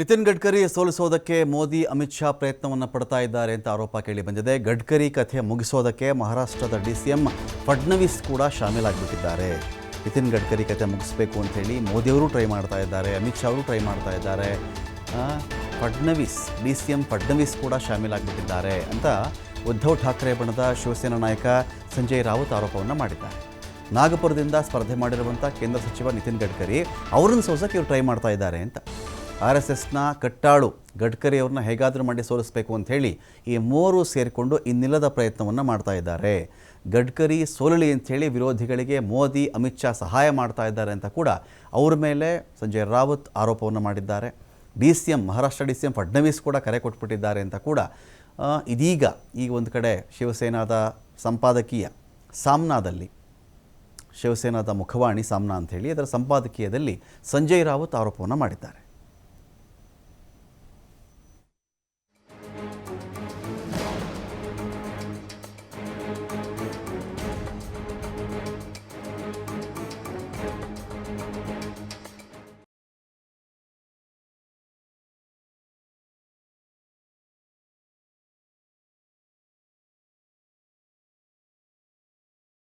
ನಿತಿನ್ ಗಡ್ಕರಿ ಸೋಲಿಸೋದಕ್ಕೆ ಮೋದಿ, ಅಮಿತ್ ಶಾ ಪ್ರಯತ್ನವನ್ನು ಪಡ್ತಾ ಇದ್ದಾರೆ ಅಂತ ಆರೋಪ ಕೇಳಿ ಬಂದಿದೆ. ಗಡ್ಕರಿ ಕಥೆ ಮುಗಿಸೋದಕ್ಕೆ ಮಹಾರಾಷ್ಟ್ರದ ಡಿ ಸಿ ಎಂ ಫಡ್ನವೀಸ್ ಕೂಡ ಶಾಮೀಲಾಗಿಬಿಟ್ಟಿದ್ದಾರೆ. ನಿತಿನ್ ಗಡ್ಕರಿ ಕಥೆ ಮುಗಿಸ್ಬೇಕು ಅಂತೇಳಿ ಮೋದಿಯವರು ಟ್ರೈ ಮಾಡ್ತಾ ಇದ್ದಾರೆ, ಅಮಿತ್ ಶಾ ಅವರು ಟ್ರೈ ಮಾಡ್ತಾ ಇದ್ದಾರೆ. Fadnavis, D C M Fadnavis ಕೂಡ ಶಾಮೀಲಾಗಿಬಿಟ್ಟಿದ್ದಾರೆ ಅಂತ ಉದ್ಧವ್ ಠಾಕ್ರೆ ಬಣದ ಶಿವಸೇನಾ ನಾಯಕ ಸಂಜಯ್ ರಾವತ್ ಆರೋಪವನ್ನು ಮಾಡಿದ್ದಾರೆ. ನಾಗಪುರದಿಂದ ಸ್ಪರ್ಧೆ ಮಾಡಿರುವಂಥ ಕೇಂದ್ರ ಸಚಿವ ನಿತಿನ್ ಗಡ್ಕರಿ, ಅವರನ್ನು ಸೋಸಕ್ಕೆ ಇವರು ಟ್ರೈ ಮಾಡ್ತಾ ಇದ್ದಾರೆ ಅಂತ. ಆರ್ ಎಸ್ ಎಸ್ನ ಕಟ್ಟಾಳು ಗಡ್ಕರಿ ಅವ್ರನ್ನ ಹೇಗಾದರೂ ಮಾಡಿ ಸೋಲಿಸಬೇಕು ಅಂತ ಹೇಳಿ ಈ ಮೂವರು ಸೇರಿಕೊಂಡು ಇನ್ನಿಲ್ಲದ ಪ್ರಯತ್ನವನ್ನು ಮಾಡ್ತಾ ಇದ್ದಾರೆ. ಗಡ್ಕರಿ ಸೋಲಲಿ ಅಂಥೇಳಿ ವಿರೋಧಿಗಳಿಗೆ ಮೋದಿ, ಅಮಿತ್ ಶಾ ಸಹಾಯ ಮಾಡ್ತಾ ಇದ್ದಾರೆ ಅಂತ ಕೂಡ ಅವ್ರ ಮೇಲೆ ಸಂಜಯ್ ರಾವತ್ ಆರೋಪವನ್ನು ಮಾಡಿದ್ದಾರೆ. D C M, Maharashtra D C M Fadnavis ಕೂಡ ಕರೆ ಕೊಟ್ಬಿಟ್ಟಿದ್ದಾರೆ ಅಂತ ಕೂಡ ಇದೀಗ ಈಗ ಒಂದು ಕಡೆ ಶಿವಸೇನಾದ ಸಂಪಾದಕೀಯ ಸಾಮ್ನಾದಲ್ಲಿ, ಶಿವಸೇನಾದ ಮುಖವಾಣಿ ಸಾಮ್ನಾ ಅಂಥೇಳಿ ಅದರ ಸಂಪಾದಕೀಯದಲ್ಲಿ ಸಂಜಯ್ ರಾವತ್ ಆರೋಪವನ್ನು ಮಾಡಿದ್ದಾರೆ.